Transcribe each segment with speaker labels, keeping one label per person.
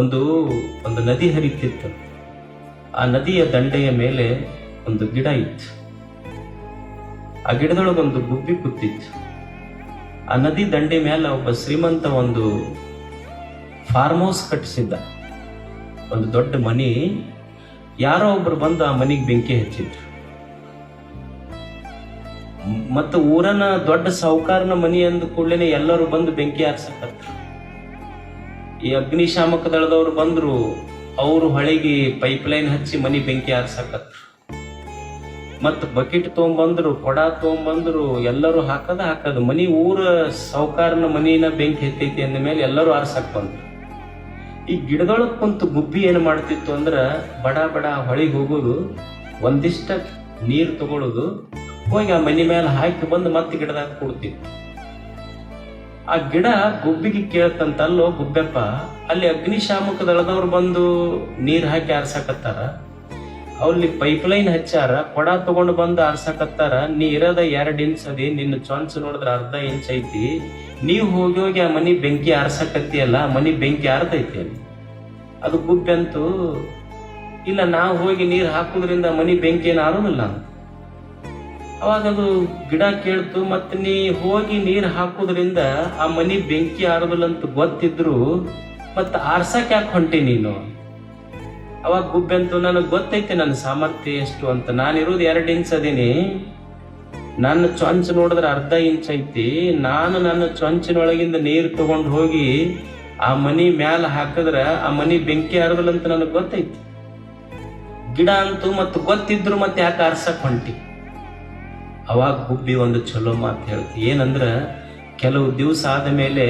Speaker 1: ಒಂದು ಒಂದು ನದಿ ಹರಿತಿತ್ತು. ಆ ನದಿಯ ದಂಡೆಯ ಮೇಲೆ ಒಂದು ಗಿಡ ಇತ್ತು. ಆ ಗಿಡದೊಳಗೊಂದು ಗುಬ್ಬಿ ಕೂತಿತ್ತು. ಆ ನದಿ ದಂಡೆ ಮೇಲೆ ಒಬ್ಬ ಶ್ರೀಮಂತ ಒಂದು ಫಾರ್ಮ್ ಹೌಸ್ ಕಟ್ಟಿಸಿದ್ದ. ಒಂದು ದೊಡ್ಡ ಮನಿ. ಯಾರೋ ಒಬ್ರು ಬಂದು ಆ ಮನಿಗೆ ಬೆಂಕಿ ಹಚ್ಚಿದ್ರು. ಮತ್ತು ಊರನ ದೊಡ್ಡ ಸಾಹುಕಾರನ ಮನಿ ಅಂದ ಕೂಡಲೇ ಎಲ್ಲರೂ ಬಂದು ಬೆಂಕಿ ಹಾರ್ಸಕತ್ರು. ಈ ಅಗ್ನಿಶಾಮಕ ದಳದವ್ರು ಬಂದರು, ಅವರು ಹೊಳೆಗೆ ಪೈಪ್ ಲೈನ್ ಹಚ್ಚಿ ಮನಿ ಬೆಂಕಿ ಹಾರ್ಸಕತ್ರು ಮತ್ತು ಬಕೆಟ್ ತೊಗೊಂಬಂದ್ರು ಕೊಡ ತೊಗೊಂಬಂದ್ರು ಎಲ್ಲರೂ ಹಾಕದ ಹಾಕದು ಮನಿ ಊರ ಸಾವುಕಾರನ ಮನಿನ ಬೆಂಕಿ ಎತ್ತೈತಿ ಅಂದ ಮೇಲೆ ಎಲ್ಲರೂ ಆರ್ಸಕ್ ಬಂದ್ರು. ಈ ಗಿಡದೊಳಗೆ ಕುಂತು ಗುಬ್ಬಿ ಏನು ಮಾಡ್ತಿತ್ತು ಅಂದ್ರ ಬಡ ಬಡ ಹೊಳಿಗೆ ಹೋಗೋದು, ಒಂದಿಷ್ಟ ನೀರು ತಗೊಳ್ಳೋದು ಹೋಗಿ ಆ ಮನಿ ಮೇಲೆ ಹಾಕಿ ಬಂದು ಮತ್ತೆ ಗಿಡದಾಗ ಕೂಡ್ತಿತ್ತು. ಆ ಗಿಡ ಗುಬ್ಬಿಗೆ ಕೇಳ್ತಂತಲ್ಲೋ ಗುಬ್ಬೆಪ್ಪ, ಅಲ್ಲಿ ಅಗ್ನಿಶಾಮಕ ದಳದವ್ರು ಬಂದು ನೀರ್ ಹಾಕಿ ಆರ್ಸಕತ್ತಾರ. ಅಲ್ಲಿ ಪೈಪ್ ಲೈನ್ ಹಚ್ಚಾರ, ಕೊಡ ತಗೊಂಡು ಬಂದು ಆರ್ಸಕತ್ತಾರ. ನೀ ಇರದ ಎರಡು ಇಂಚ್ ಅದಿ, ನಿನ್ನ ಚಾನ್ಸ್ ನೋಡಿದ್ರ ಅರ್ಧ ಇಂಚ್ ಐತಿ. ನೀವು ಹೋಗಿ ಹೋಗಿ ಆ ಮನಿ ಬೆಂಕಿ ಆರ್ಸಕತ್ತಿಯಲ್ಲ ಅಲ್ಲ ಮನಿ ಬೆಂಕಿ ಆರ್ತೈತಿ ಅಲ್ಲಿ. ಅದು ಗುಬ್ಬೆ ಅಂತೂ ಇಲ್ಲ ನಾವು ಹೋಗಿ ನೀರು ಹಾಕೋದ್ರಿಂದ ಮನಿ ಬೆಂಕಿ ಏನು ಆರೋದಿಲ್ಲ? ಅವಾಗ ಅದು ಗಿಡ ಕೇಳ್ತು, ಮತ್ತೆ ನೀ ಹೋಗಿ ನೀರು ಹಾಕೋದ್ರಿಂದ ಆ ಮನಿ ಬೆಂಕಿ ಆರೋದಿಲ್ಲ ಅಂತ ಗೊತ್ತಿದ್ರು, ಮತ್ತೆ ಆರ್ಸಕ್ ಯಾಕೆ ಹೊಂಟಿ ನೀನು? ಅವಾಗ ಗುಬ್ಬೆ ಅಂತ, ನನಗೆ ಗೊತ್ತೈತೆ ನನ್ನ ಸಾಮರ್ಥ್ಯ ಎಷ್ಟು ಅಂತ ನಾನಿರೋದು ಎರಡು ಇಂಚ್ ಅದೀನಿ. ನನ್ನ ಚೊಂಚ್ ನೋಡಿದ್ರೆ ಅರ್ಧ ಇಂಚ್ ಐತಿ. ನಾನು ನನ್ನ ಚೊಂಚಿನೊಳಗಿಂದ ನೀರು ತಗೊಂಡು ಹೋಗಿ ಆ ಮನಿ ಮ್ಯಾಲ ಹಾಕಿದ್ರೆ ಆ ಮನಿ ಬೆಂಕಿ ಆರದಿಲ್ಲ ಅಂತ ನನಗೆ ಗೊತ್ತೈತಿ. ಗಿಡ ಅಂತೂ ಮತ್ತೆ ಗೊತ್ತಿದ್ರು ಮತ್ತೆ ಯಾಕೆ ಆರ್ಸಕ್ ಹೊಂಟಿ? ಅವಾಗ ಗುಬ್ಬಿ ಒಂದು ಚಲೋ ಮಾತು ಹೇಳ್ತಿ. ಏನಂದ್ರೆ ಕೆಲವು ದಿವಸ ಆದ ಮೇಲೆ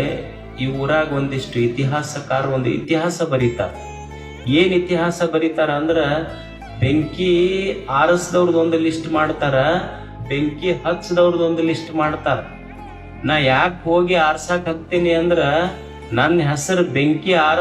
Speaker 1: ಈ ಊರಾಗ ಒಂದಿಷ್ಟು ಇತಿಹಾಸಕಾರ ಒಂದು ಇತಿಹಾಸ ಬರೀತಾರ. ಏನ್ ಇತಿಹಾಸ ಬರೀತಾರ ಅಂದ್ರೆ ಬೆಂಕಿ ಆರಿಸ್ದವ್ರದ್ದು ಒಂದು ಲಿಸ್ಟ್ ಮಾಡ್ತಾರ, ಬೆಂಕಿ ಹಚ್ಚದವ್ರದ್ದು ಒಂದು ಲಿಸ್ಟ್ ಮಾಡ್ತಾರ. ನಾ ಯಾಕೆ ಹೋಗಿ ಆರ್ಸಕ್ ಹತ್ತೀನಿ ಅಂದ್ರ ನನ್ನ ಹೆಸರು ಬೆಂಕಿ ಆರ